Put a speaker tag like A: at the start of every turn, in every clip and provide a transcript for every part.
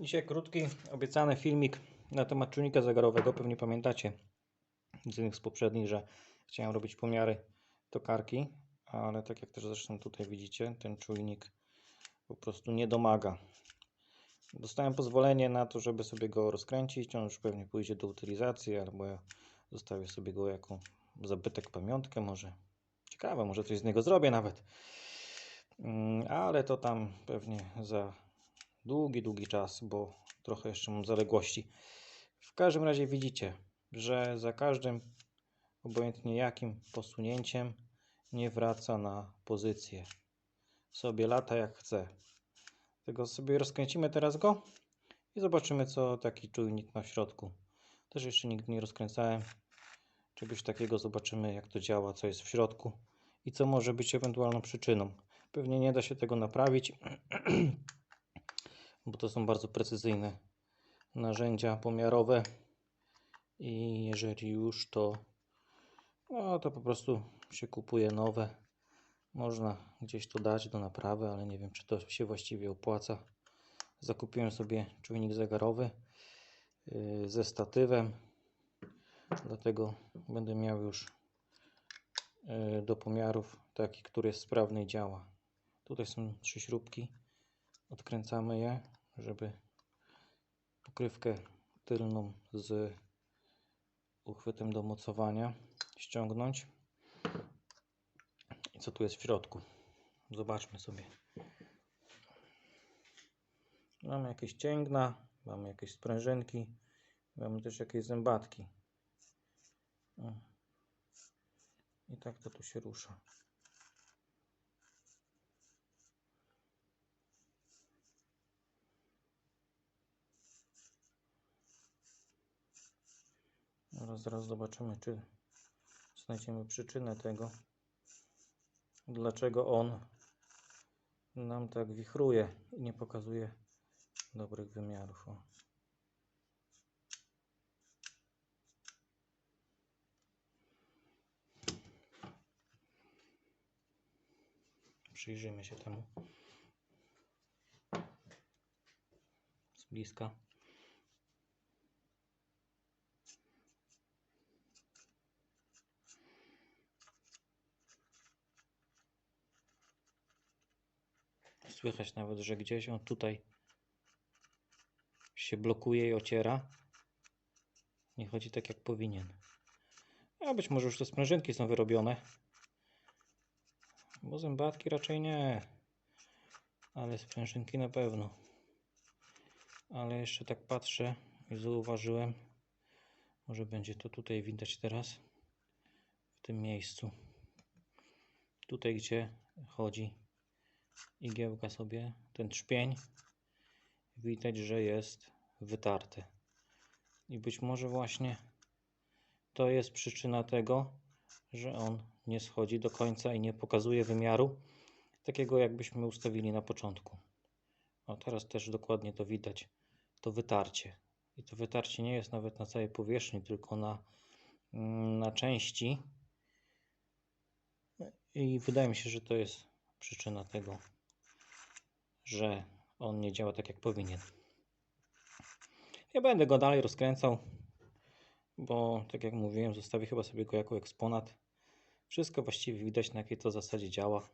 A: Dzisiaj krótki, obiecany filmik na temat czujnika zegarowego. Pewnie pamiętacie z innych z poprzednich, że chciałem robić pomiary tokarki, ale tak jak też zresztą tutaj widzicie, ten czujnik po prostu nie domaga. Dostałem pozwolenie na to, żeby sobie go rozkręcić. On już pewnie pójdzie do utylizacji, albo ja zostawię sobie go jako zabytek, pamiątkę może. Ciekawe, może coś z niego zrobię nawet. Mm, Ale to tam pewnie za długi, długi czas, bo trochę jeszcze mam zaległości. W każdym razie widzicie, że za każdym, obojętnie jakim posunięciem, nie wraca na pozycję. Sobie lata jak chce. Tego sobie rozkręcimy teraz go i zobaczymy, co taki czujnik w środku. Też jeszcze nigdy nie rozkręcałem czegoś takiego. Zobaczymy, jak to działa, co jest w środku i co może być ewentualną przyczyną. Pewnie nie da się tego naprawić, bo to są bardzo precyzyjne narzędzia pomiarowe. I jeżeli już to no to po prostu się kupuje nowe. Można gdzieś to dać do naprawy, ale nie wiem czy to się właściwie opłaca. Zakupiłem sobie czujnik zegarowy yy, ze statywem. Dlatego będę miał już yy, do pomiarów taki, który jest sprawny i działa. Tutaj są trzy śrubki odkręcamy je, żeby pokrywkę tylną z uchwytem do mocowania ściągnąć. I co tu jest w środku? Zobaczmy sobie. Mamy jakieś cięgna, mamy jakieś sprężynki, mamy też jakieś zębatki. I tak to tu się rusza. Zaraz, zaraz zobaczymy, czy znajdziemy przyczynę tego, dlaczego on nam tak wichruje i nie pokazuje dobrych wymiarów. O. Przyjrzyjmy się temu z bliska. Słychać nawet, że gdzieś on tutaj się blokuje i ociera. Nie chodzi tak jak powinien. A być może już te sprężynki są wyrobione. Bo zębatki raczej nie. Ale sprężynki na pewno. Ale jeszcze tak patrzę i zauważyłem. Może będzie to tutaj widać teraz. W tym miejscu. Tutaj gdzie chodzi igiełka sobie, ten trzpień, widać, że jest wytarty. I być może właśnie to jest przyczyna tego, że on nie schodzi do końca i nie pokazuje wymiaru takiego, jakbyśmy ustawili na początku. O, teraz też dokładnie to widać, to wytarcie. I to wytarcie nie jest nawet na całej powierzchni, tylko na, na części. I wydaje mi się, że to jest przyczyna tego, że on nie działa tak jak powinien. Ja będę go dalej rozkręcał, bo tak jak mówiłem, zostawię chyba sobie go jako eksponat. Wszystko właściwie widać na jakiej to zasadzie działa.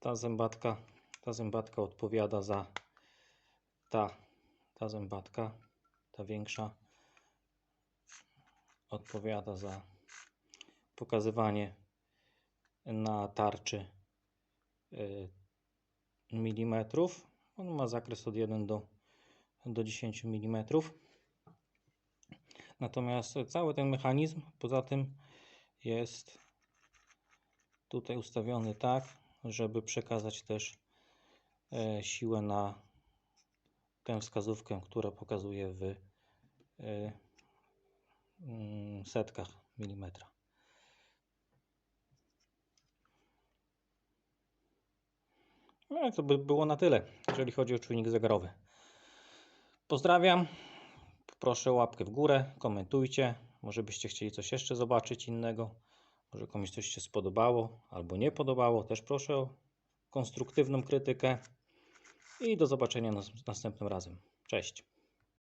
A: Ta zębatka, ta zębatka odpowiada za ta, ta zębatka, ta większa odpowiada za pokazywanie na tarczy mm. On ma zakres od 1 do, do 10 mm. Natomiast cały ten mechanizm poza tym jest tutaj ustawiony tak, żeby przekazać też e, siłę na tę wskazówkę, która pokazuje w e, mm, setkach milimetra. No to by było na tyle, jeżeli chodzi o czujnik zegarowy. Pozdrawiam. Proszę łapkę w górę, komentujcie. Może byście chcieli coś jeszcze zobaczyć innego. Może komuś coś się spodobało albo nie podobało. Też proszę o konstruktywną krytykę. i do zobaczenia nas- następnym razem. Cześć.